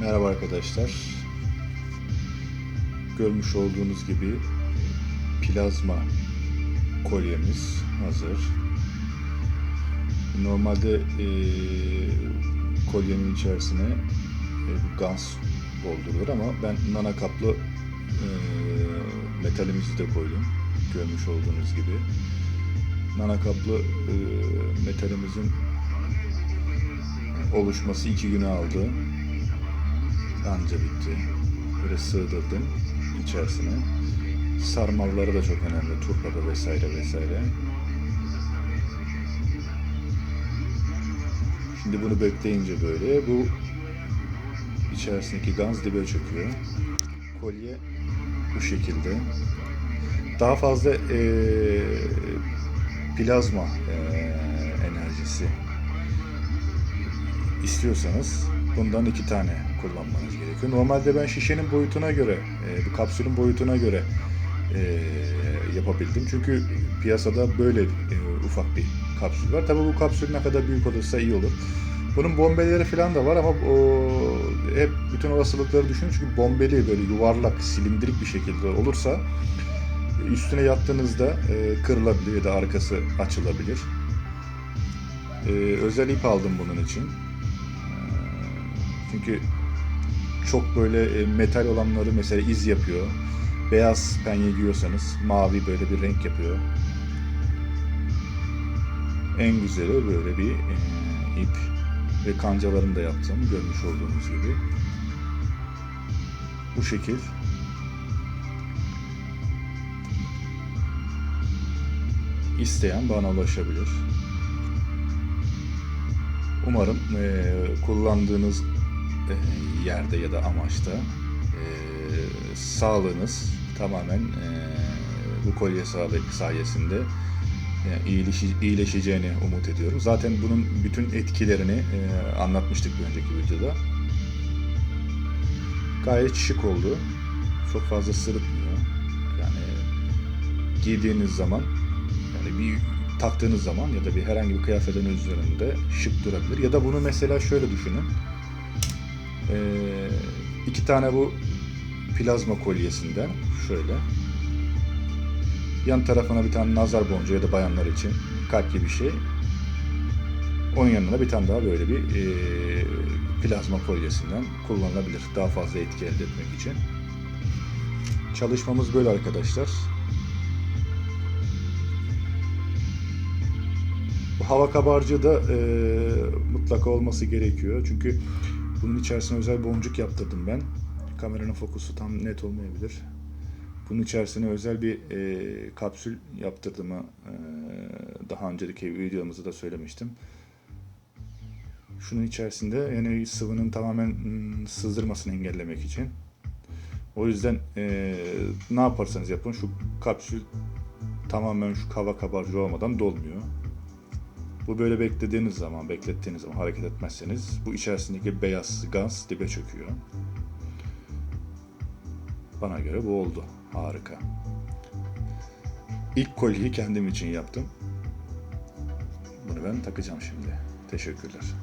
Merhaba arkadaşlar. Görmüş olduğunuz gibi plazma kolyemiz hazır. Normalde e, kolyenin içerisine e, gans doldurulur ama ben nana kaplı e, metalimizi de koydum. Görmüş olduğunuz gibi. Nana kaplı e, metalimizin oluşması iki günü aldı. Anca bitti. Böyle sığdırdım içerisine. Sarmalları da çok önemli. Turpada vesaire vesaire. Şimdi bunu bekleyince böyle bu içerisindeki gaz dibe çöküyor. Kolye bu şekilde. Daha fazla eee, plazma eee, enerjisi istiyorsanız bundan iki tane kullanmanız gerekiyor. Normalde ben şişenin boyutuna göre, e, bu kapsülün boyutuna göre e, yapabildim. Çünkü piyasada böyle e, ufak bir kapsül var. Tabii bu kapsül ne kadar büyük olursa iyi olur. Bunun bombeleri falan da var ama o hep bütün olasılıkları düşünün çünkü bombeli böyle yuvarlak, silindirik bir şekilde olursa üstüne yattığınızda e, kırılabilir ya da arkası açılabilir. E, özel ip aldım bunun için. Çünkü çok böyle e, metal olanları mesela iz yapıyor. Beyaz penye giyiyorsanız mavi böyle bir renk yapıyor. En güzeli böyle bir e, ip ve kancalarını da yaptım görmüş olduğunuz gibi. Bu şekil. İsteyen bana ulaşabilir. Umarım e, kullandığınız e, yerde ya da amaçta e, sağlığınız tamamen e, bu kolye sayesinde e, iyileşi, iyileşeceğini umut ediyorum. Zaten bunun bütün etkilerini e, anlatmıştık bir önceki videoda. Gayet şık oldu. Çok fazla sırıtmıyor. Yani giydiğiniz zaman yani bir taktığınız zaman ya da bir herhangi bir kıyafetin üzerinde şık durabilir. Ya da bunu mesela şöyle düşünün. Ee, iki tane bu plazma kolyesinden şöyle. Yan tarafına bir tane nazar boncuğu ya da bayanlar için kalp gibi bir şey. Onun yanına bir tane daha böyle bir e, plazma kolyesinden kullanılabilir. Daha fazla etki elde etmek için. Çalışmamız böyle arkadaşlar. Bu hava kabarcığı da e, mutlaka olması gerekiyor. Çünkü bunun içerisine özel boncuk yaptırdım ben. Kameranın fokusu tam net olmayabilir. Bunun içerisine özel bir e, kapsül yaptırdığımı e, daha önceki videomuzda da söylemiştim. Şunun içerisinde yani sıvının tamamen sızdırmasını engellemek için. O yüzden e, ne yaparsanız yapın şu kapsül tamamen şu hava kabarcığı olmadan dolmuyor. Bu böyle beklediğiniz zaman, beklettiğiniz zaman hareket etmezseniz bu içerisindeki beyaz gaz dibe çöküyor. Bana göre bu oldu. Harika. İlk kolyeyi kendim için yaptım. Bunu ben takacağım şimdi. Teşekkürler.